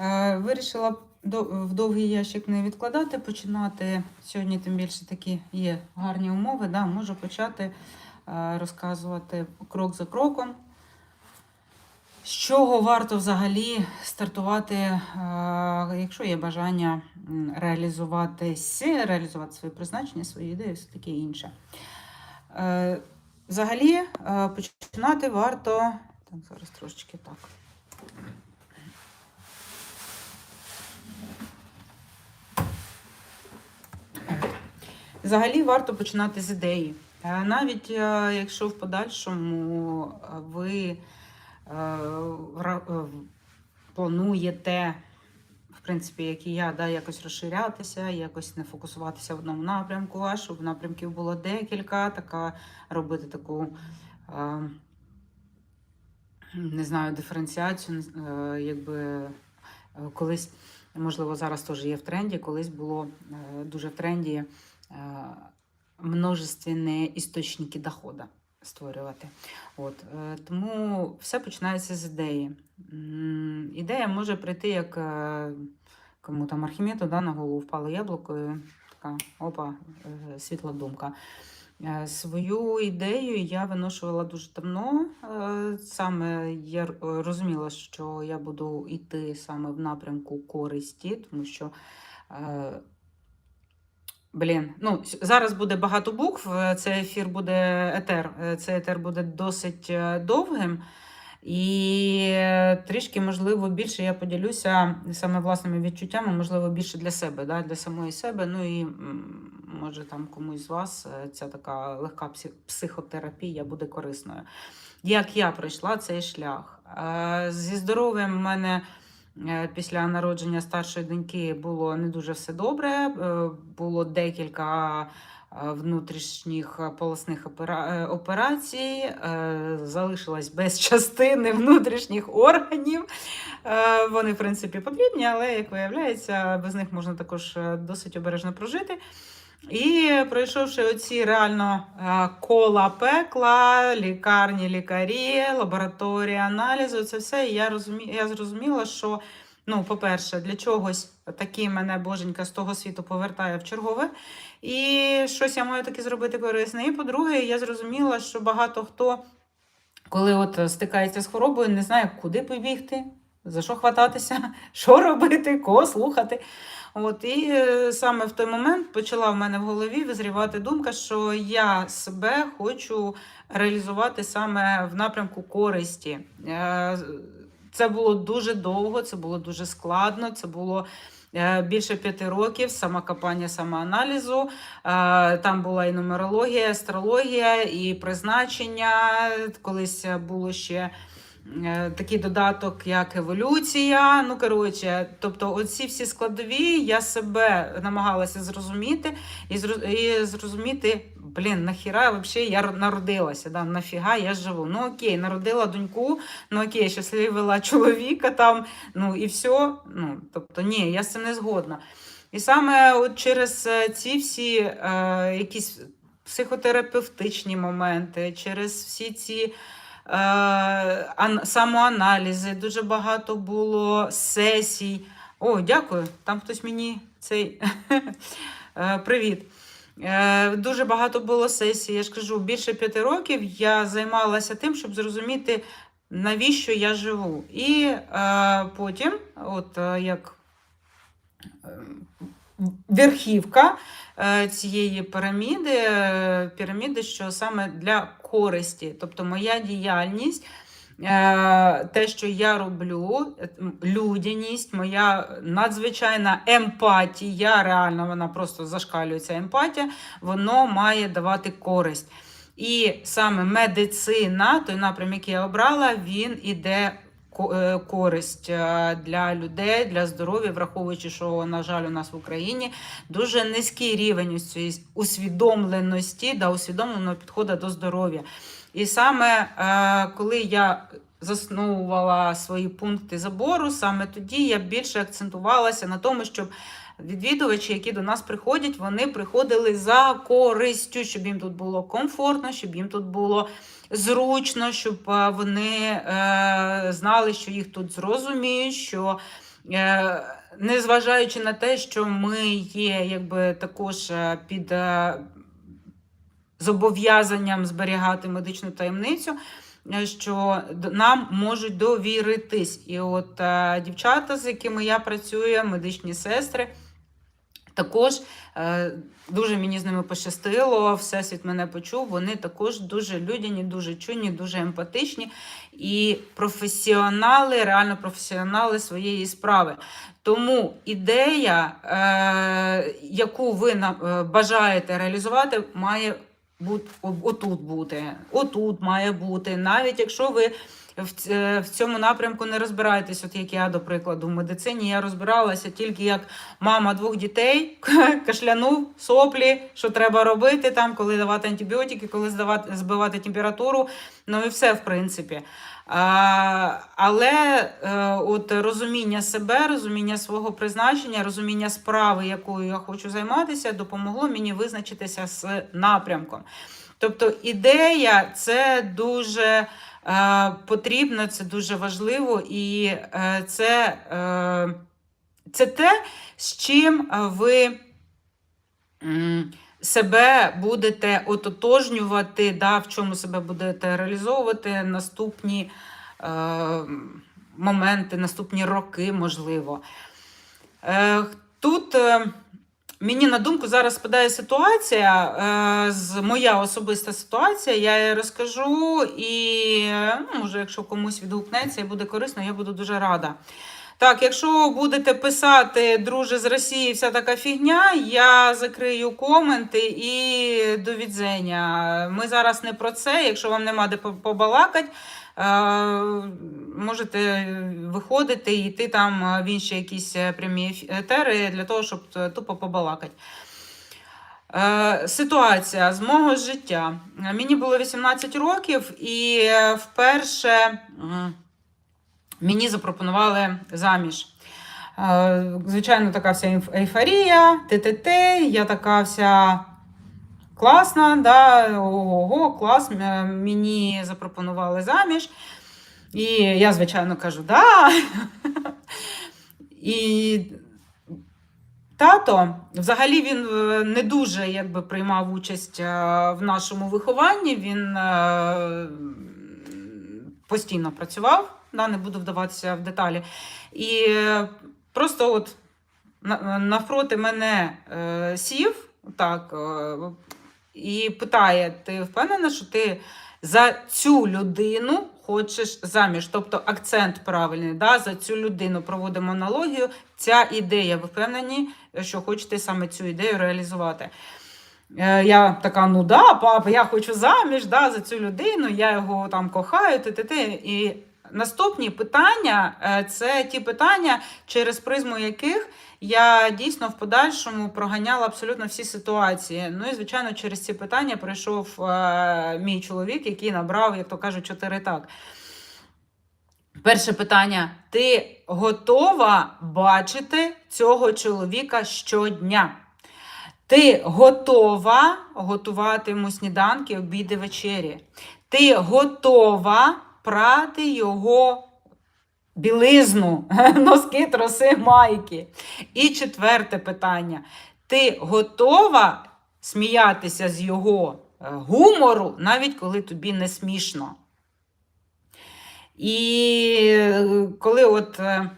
Е, Вирішила в довгий ящик не відкладати, починати. Сьогодні тим більше такі є гарні умови. Да, можу почати е, розказувати крок за кроком. З чого варто взагалі стартувати, е, якщо є бажання реалізуватися, реалізувати своє призначення, свої ідеї, все таке інше. Взагалі починати варто. Так, зараз трошечки так. Взагалі варто починати з ідеї. Е, Навіть е, якщо в подальшому е, ви плануєте, в принципі, як і я, да, якось розширятися, якось не фокусуватися в одному напрямку, а щоб напрямків було декілька, така робити таку. не знаю, диференціацію, якби колись, можливо, зараз теж є в тренді, колись було дуже в тренді множественні істочники доходу створювати. От, е, тому все починається з ідеї. Ідея може прийти як е, кому там Архімеду да, на голову впало яблуко, і така опа, е, світла думка. Свою ідею я виношувала дуже давно. Саме я розуміла, що я буду йти саме в напрямку користі, тому що. Блін, ну зараз буде багато букв. е, Цей ефір буде етер. е, Цей етер буде досить е, довгим. І трішки, можливо, більше я поділюся саме власними відчуттями, можливо, більше для себе, да, для самої себе. Ну і може там комусь з вас ця така легка психотерапія буде корисною. Як я пройшла цей шлях? Зі здоров'ям в мене після народження старшої доньки було не дуже все добре. Е, Було декілька е, внутрішніх е, полосних е, операцій, е, залишилась без частини внутрішніх органів. Е, Вони, в принципі, потрібні, але, як виявляється, без них можна також е, досить обережно прожити. І пройшовши оці реально е, кола пекла, лікарні, лікарі, лабораторії, аналізи, це все, я, розумі... я зрозуміла, що, ну, по-перше, для чогось таки мене боженька з того світу повертає в чергове. І щось я маю таки зробити корисне. І по-друге, я зрозуміла, що багато хто, коли от стикається з хворобою, не знає, куди побігти, за що хвататися, що робити, кого слухати. От, і е, саме в той момент почала в мене в голові визрівати думка, що я себе хочу реалізувати саме в напрямку користі. Е, Це було дуже довго, це було дуже складно, це було. е, Більше п'яти років самокопання, самоаналізу. Е, Там була і нумерологія, астрологія, і призначення. Колись було ще такий додаток, як еволюція. Ну, коротше, тобто, оці всі складові я себе намагалася зрозуміти і, зро- і зрозуміти, блін, нахіра взагалі я народилася, да, нафіга я живу. Ну окей, народила доньку, ну окей, щасливила чоловіка там, ну і все. Ну, тобто, ні, я з цим не згодна. І саме от через е, ці всі е, якісь психотерапевтичні моменти, через всі ці е, самоаналізи, дуже багато було сесій. О, дякую. Там хтось мені цей Е, привіт. Е, Дуже багато було сесій. Я ж кажу, більше п'яти років я займалася тим, щоб зрозуміти, навіщо я живу. І е, потім, от е, як е, верхівка е, цієї піраміди, е, піраміди, що саме для користі, тобто моя діяльність. е, Те, що я роблю, е, людяність, моя надзвичайна емпатія, реально вона просто зашкалюється емпатія, воно має давати користь. І саме медицина, той напрям, який я обрала, він іде е, користь е, для людей, для здоров'я, враховуючи, що, на жаль, у нас в Україні дуже низький рівень усвідомленості, да, усвідомленого підходу до здоров'я. І саме е, коли я засновувала свої пункти забору, саме тоді я більше акцентувалася на тому, щоб відвідувачі, які до нас приходять, вони приходили за користю, щоб їм тут було комфортно, щоб їм тут було зручно, щоб е, вони е, знали, що їх тут зрозуміють, що Е, Незважаючи на те, що ми є якби також під зобов'язанням зберігати медичну таємницю, що нам можуть довіритись. І от е, дівчата, з якими я працюю, медичні сестри, також е, дуже мені з ними пощастило, всесвіт мене почув. Вони також дуже людяні, дуже чуйні, дуже емпатичні і професіонали, реально професіонали своєї справи. Тому ідея, е, яку ви бажаєте реалізувати, має отут бути, отут має бути, навіть якщо ви. В, в цьому напрямку не розбираєтесь, от як я, до прикладу, в медицині я розбиралася тільки як мама двох дітей, кашлянув, соплі, що треба робити там, коли давати антибіотики, коли здавати, збивати температуру. Ну і все, в принципі. Але е, от розуміння себе, розуміння свого призначення, розуміння справи, якою я хочу займатися, допомогло мені визначитися з напрямком. Тобто ідея це дуже е, потрібно, це дуже важливо, і е, це, це те, з чим ви себе будете ототожнювати, да, в чому себе будете реалізовувати наступні е, моменти, наступні роки, можливо. Е, тут е, мені на думку зараз спадає ситуація, е, з моя особиста ситуація, я її розкажу, і ну, може, якщо комусь відгукнеться і буде корисно, я буду дуже рада. Так, якщо будете писати, друже з Росії, вся така фігня, я закрию коменти і до відзення. Ми зараз не про це. Якщо вам нема де побалакати, е, можете виходити і йти там е, в інші якісь е, прямі етери для того, щоб тупо побалакати. Ситуація з мого життя. Мені було 18 років, і вперше мені запропонували заміж. Е, Звичайно, така вся ейф- ейфорія, ТТТ, я така вся класна, да, ого, клас, мені запропонували заміж. І я, звичайно, кажу, да. І тато, взагалі, він е, не дуже якби, приймав участь е, в нашому вихованні. Він е, постійно працював, да, не буду вдаватися в деталі. І е, просто от навпроти мене е, сів так, е, і питає: ти впевнена, що ти за цю людину хочеш заміж? Тобто акцент правильний, да, за цю людину проводимо аналогію. Ця ідея, ви впевнені, що хочете саме цю ідею реалізувати. Е, Я така, ну да, папа, я хочу заміж да, за цю людину, я його там кохаю, ти, ти, ти. І наступні питання е, це ті питання, через призму яких я дійсно в подальшому проганяла абсолютно всі ситуації. Ну і звичайно, через ці питання прийшов е, мій чоловік, який набрав, як то кажуть, чотири так. Перше питання: ти готова бачити цього чоловіка щодня? Ти готова готувати йому сніданки, обіди, вечері? Ти готова прати його білизну, носки, троси, майки? І четверте питання: ти готова сміятися з його е, гумору, навіть коли тобі не смішно? І е, коли от е,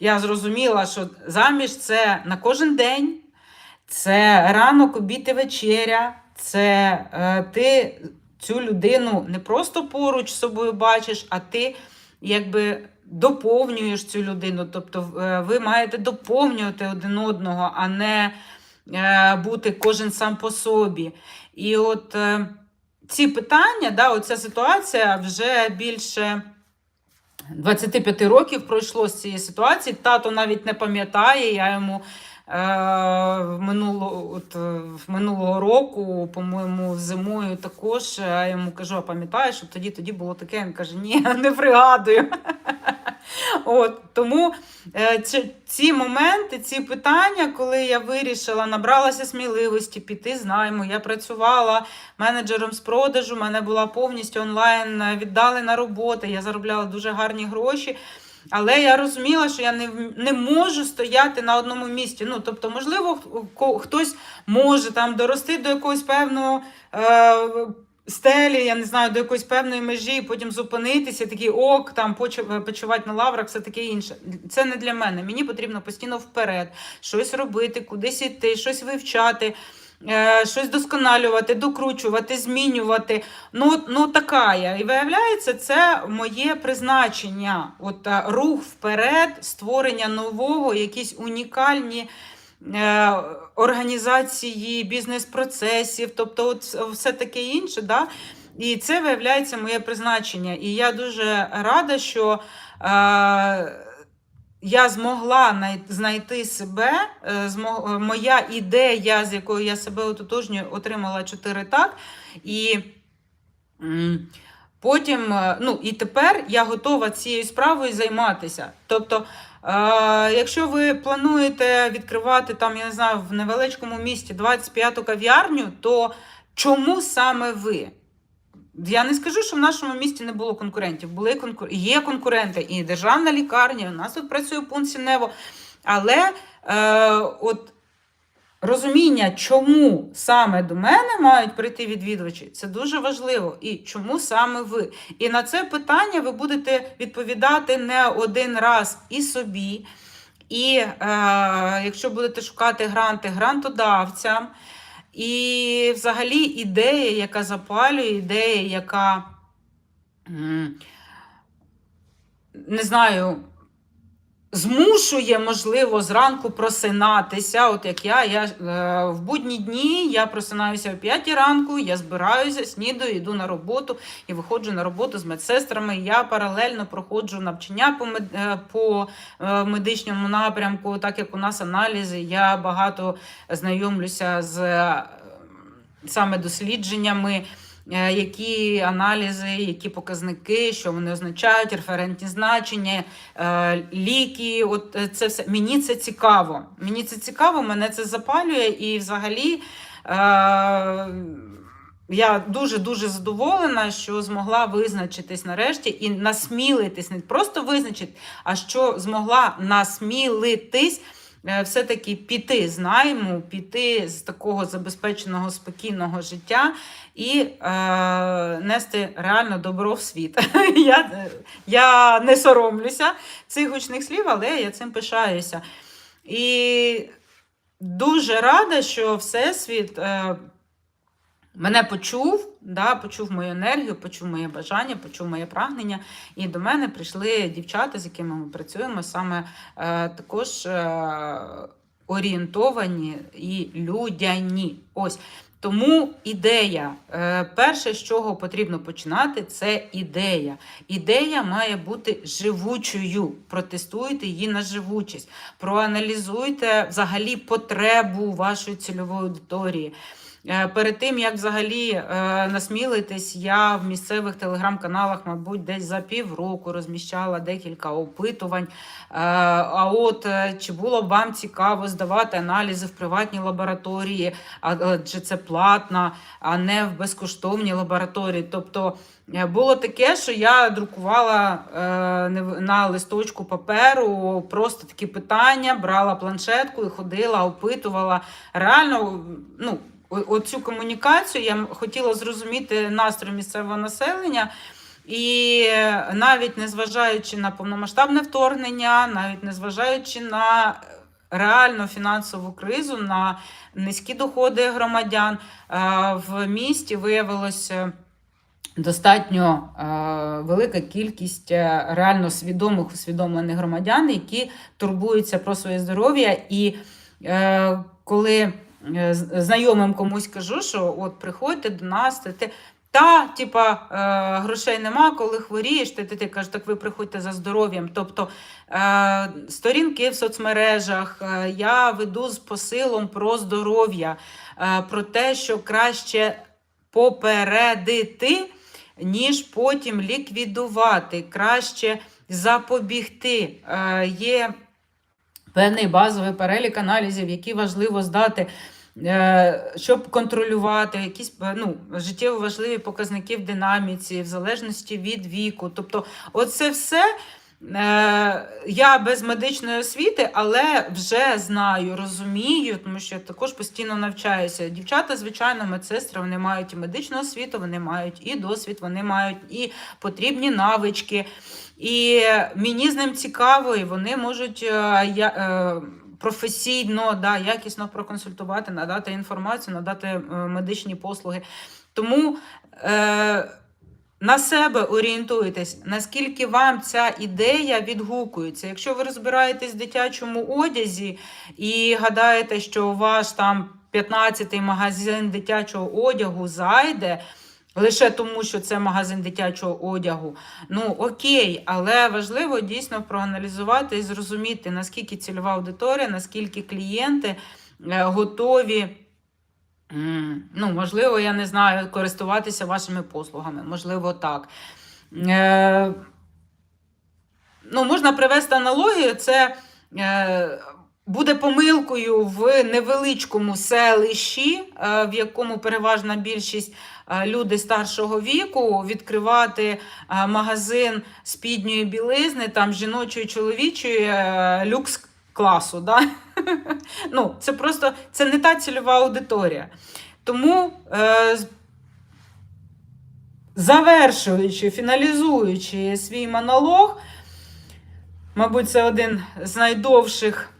я зрозуміла, що заміж це на кожен день, це ранок, обід і вечеря, це ти цю людину не просто поруч з собою бачиш, а ти якби доповнюєш цю людину. Тобто е, ви маєте доповнювати один одного, а не е, бути кожен сам по собі. І от е, ці питання, да, оця ситуація вже більше 25 років пройшло з цієї ситуації. Тато навіть не пам'ятає. Я йому в, минуло, от, е, минулого року, по-моєму, зимою також е, я йому кажу, а пам'ятаєш, що тоді тоді було таке. Він каже, ні, не пригадую. От, тому е, ці, моменти, ці питання, коли я вирішила, набралася сміливості піти з найму, я працювала менеджером з продажу, мене була повністю онлайн е, віддалена робота, я заробляла дуже гарні гроші. Але я розуміла, що я не, не можу стояти на одному місці. Ну, тобто, можливо, хтось може там дорости до якогось певного е, стелі, я не знаю, до якоїсь певної межі, потім зупинитися, такий ок, там почу- почувати на лаврах, все таке інше. Це не для мене. Мені потрібно постійно вперед, щось робити, кудись іти, щось вивчати. Е, Щось досконалювати, докручувати, змінювати. Ну, ну така я. І виявляється, це моє призначення. От е, рух вперед, створення нового, якісь унікальні е, організації бізнес-процесів, тобто от все таке інше. Да? І це виявляється моє призначення. І я дуже рада, що е, я змогла знайти себе. е, е, моя ідея, з якою я себе ототожнюю, отримала 4 так. І потім, е, ну і тепер я готова цією справою займатися. Тобто, якщо ви плануєте відкривати там, я не знаю, в невеличкому місті 25-ту кав'ярню, то чому саме ви? Я не скажу, що в нашому місті не було конкурентів. Були конкур... Є конкуренти, і державна лікарня, у нас тут працює пункт Сінево. Але е, от розуміння, чому саме до мене мають прийти відвідувачі, це дуже важливо. І чому саме ви? І на це питання ви будете відповідати не один раз і собі. І е, якщо будете шукати гранти грантодавцям, і взагалі ідея, яка запалює, ідея, яка не знаю, змушує, можливо, зранку просинатися. От як я, я е, в будні дні я просинаюся о 5 ранку, я збираюся, снідаю, йду на роботу і виходжу на роботу з медсестрами. Я паралельно проходжу навчання по, мед, е, по е, медичному напрямку, так як у нас аналізи, я багато знайомлюся з е, саме дослідженнями. Е, Які аналізи, які показники, що вони означають, референтні значення, е, ліки. От е, це все мені це цікаво. Мені це цікаво, мене це запалює, і взагалі я дуже дуже задоволена, що змогла визначитись нарешті і насмілитись, не просто визначити, а що змогла насмілитись. Е, Все-таки піти з найму, піти з такого забезпеченого спокійного життя і е, нести реально добро в світ. я, я не соромлюся цих гучних слів, але я цим пишаюся. І дуже рада, що Всесвіт е, мене почув, да, почув мою енергію, почув моє бажання, почув моє прагнення. І до мене прийшли дівчата, з якими ми працюємо, саме е, також е, орієнтовані і людяні. Ось. Тому ідея, е, перше, з чого потрібно починати, це ідея. Ідея має бути живучою. Протестуйте її на живучість, проаналізуйте взагалі потребу вашої цільової аудиторії. Е, Перед тим, як взагалі е, насмілитись, я в місцевих телеграм-каналах, мабуть, десь за півроку розміщала декілька опитувань. Е, А от чи було б вам цікаво здавати аналізи в приватній лабораторії, адже це платно, а не в безкоштовній лабораторії. Тобто було таке, що я друкувала на листочку паперу просто такі питання, брала планшетку і ходила, опитувала. Реально, ну, оцю комунікацію я хотіла зрозуміти настрій місцевого населення. І навіть незважаючи на повномасштабне вторгнення, навіть незважаючи на е, реальну фінансову кризу, на низькі доходи громадян, е, в місті виявилося достатньо е, велика кількість реально свідомих, усвідомлених громадян, які турбуються про своє здоров'я. І коли знайомим комусь кажу, що от приходьте до нас, ти, та, типа, е, грошей нема, коли хворієш, ти, ти, ти кажеш, так ви приходьте за здоров'ям. Тобто е, сторінки в соцмережах е, я веду з посилом про здоров'я, е, про те, що краще попередити, ніж потім ліквідувати, краще запобігти. Е, є певний базовий перелік аналізів, які важливо здати. е, Щоб контролювати якісь е, ну, життєво важливі показники в динаміці, в залежності від віку. Тобто, оце все я без медичної освіти, але вже знаю, розумію, тому що я також постійно навчаюся. Дівчата, звичайно, медсестри, вони мають і медичну освіту, вони мають і досвід, вони мають і потрібні навички. І мені з ним цікаво, і вони можуть е, я, е, професійно, да, якісно проконсультувати, надати інформацію, надати е, медичні послуги. Тому е, на себе орієнтуйтесь, наскільки вам ця ідея відгукується. Якщо ви розбираєтесь в дитячому одязі і гадаєте, що у ваш там 15-й магазин дитячого одягу зайде. Лише тому, що це магазин дитячого одягу. Ну окей, але важливо дійсно проаналізувати і зрозуміти, наскільки цільова аудиторія, наскільки клієнти е, готові. Ну, можливо, я не знаю, користуватися вашими послугами, можливо, так. Е, ну, можна привести аналогію, це е, буде помилкою в невеличкому селищі, е, в якому переважна більшість е, люди старшого віку, відкривати е, магазин спідньої білизни, там жіночої, чоловічої е, люкс класу. Да? Ну, це просто це не та цільова аудиторія. Тому, е, завершуючи, фіналізуючи свій монолог, мабуть, це один з найдовших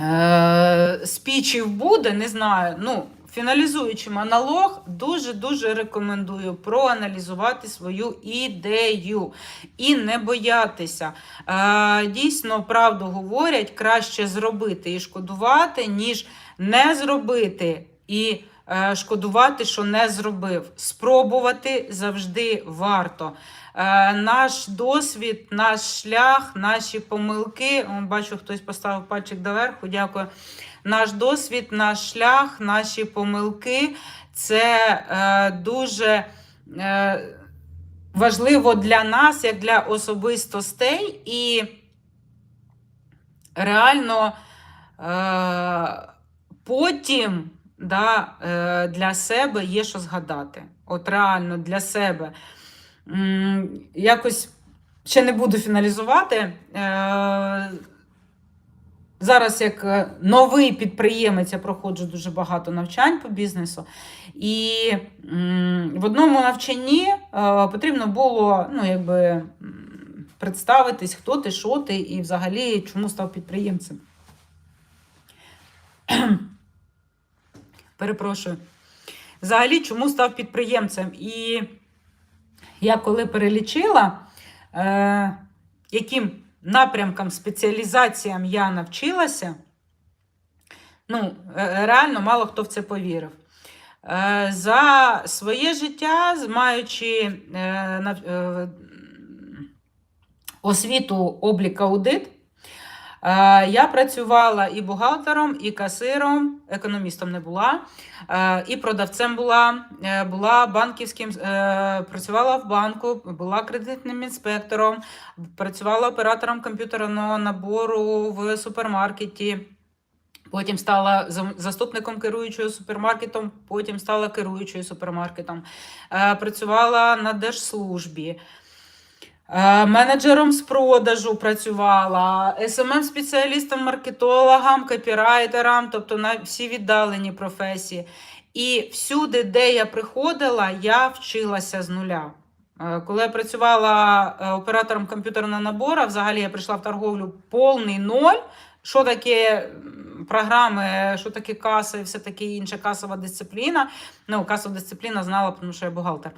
е, спічів буде, не знаю. Ну, фіналізуючи монолог, дуже-дуже рекомендую проаналізувати свою ідею і не боятися. Е, дійсно, правду говорять, краще зробити і шкодувати, ніж не зробити і е, шкодувати, що не зробив. Спробувати завжди варто. Е, наш досвід, наш шлях, наші помилки. Бачу, хтось поставив пальчик доверху. Дякую. Наш досвід, наш шлях, наші помилки це е, дуже е, важливо для нас, як для особистостей, і реально потім да, для себе є що згадати. От реально для себе. Якось ще не буду фіналізувати. Е, Зараз, як е, новий підприємець, я проходжу дуже багато навчань по бізнесу. І в одному навчанні е, потрібно було ну, якби, представитись, хто ти, що ти, і взагалі чому став підприємцем. Перепрошую. Взагалі, чому став підприємцем? І я коли перелічила, е, яким напрямкам, спеціалізаціям я навчилася, ну, е, реально мало хто в це повірив. Е, За своє життя, маючи освіту облік аудит, я працювала і бухгалтером, і касиром, економістом не була, е, і продавцем була, е, була банківським, е, працювала в банку, була кредитним інспектором, працювала оператором комп'ютерного набору в супермаркеті. Потім стала заступником керуючого супермаркетом, потім стала керуючою супермаркетом. Е, Працювала на держслужбі. Е, Менеджером з продажу працювала, СММ-спеціалістом, маркетологом, копірайтером, тобто на всі віддалені професії. І всюди, де я приходила, я вчилася з нуля. Е, Коли я працювала е, оператором комп'ютерного набору, взагалі я прийшла в торговлю повний ноль. Що таке програми, що таке каса і все таке інше, касова дисципліна. Ну, касова дисципліна знала, тому що я бухгалтер.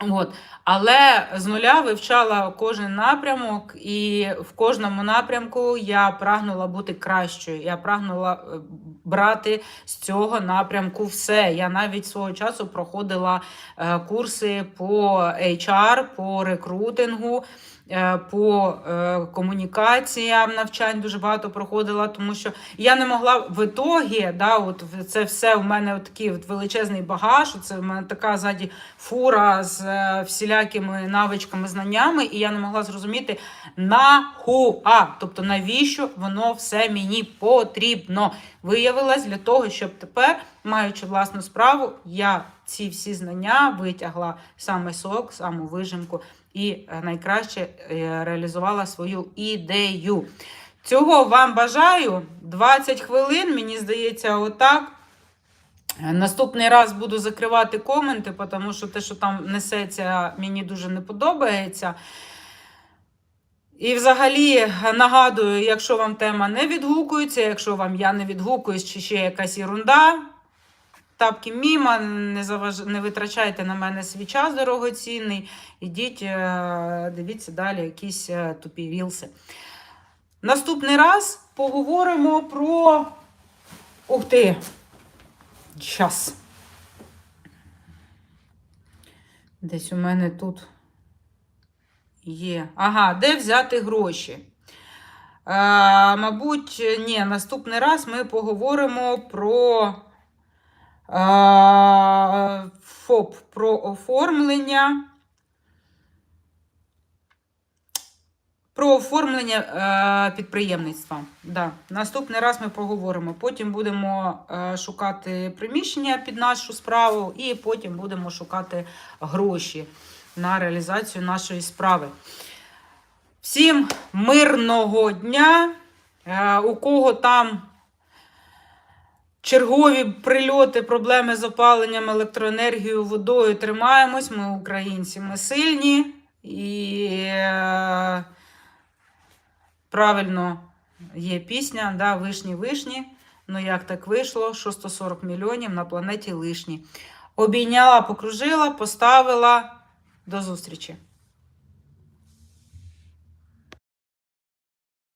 От. Але з нуля вивчала кожен напрямок, і в кожному напрямку я прагнула бути кращою. Я прагнула е, брати з цього напрямку все. Я навіть свого часу проходила е, курси по HR, по рекрутингу. Е, По е, комунікаціям навчань дуже багато проходила, тому що я не могла в ітогі, да, от це все в мене такий от величезний багаж, це в мене така ззаді фура з е, всілякими навичками, знаннями, і я не могла зрозуміти нахуа, тобто навіщо воно все мені потрібно. Виявилось для того, щоб тепер, маючи власну справу, я ці всі знання витягла саме сок, саму вижимку і е, найкраще е, реалізувала свою ідею. Цього вам бажаю 20 хвилин, мені здається, отак. Наступний раз буду закривати коменти, тому що те, що там несеться, мені дуже не подобається. І взагалі е, нагадую, якщо вам тема не відгукується, якщо вам я не відгукуюсь, чи ще якась ерунда, тапки міма, не, заваж... не витрачайте на мене свій час дорогоцінний. Ідіть, е, дивіться далі якісь е, тупі вілси. Наступний раз поговоримо про. Ух ти! Щас. Десь у мене тут є. Ага, де взяти гроші? Е, мабуть, ні, наступний раз ми поговоримо про ФОП, про оформлення. Про оформлення е, підприємництва. Да. Наступний раз ми поговоримо. Потім будемо е, шукати приміщення під нашу справу, і потім будемо шукати гроші на реалізацію нашої справи. Всім мирного дня. Е, у кого там чергові прильоти, проблеми з опаленням, електроенергією, водою, тримаємось. Ми українці, ми сильні і. Е, Правильно, є пісня, да, вишні вишні. Ну як так вийшло, що 140 мільйонів на планеті лишні. Обійняла, покружила, поставила. До зустрічі!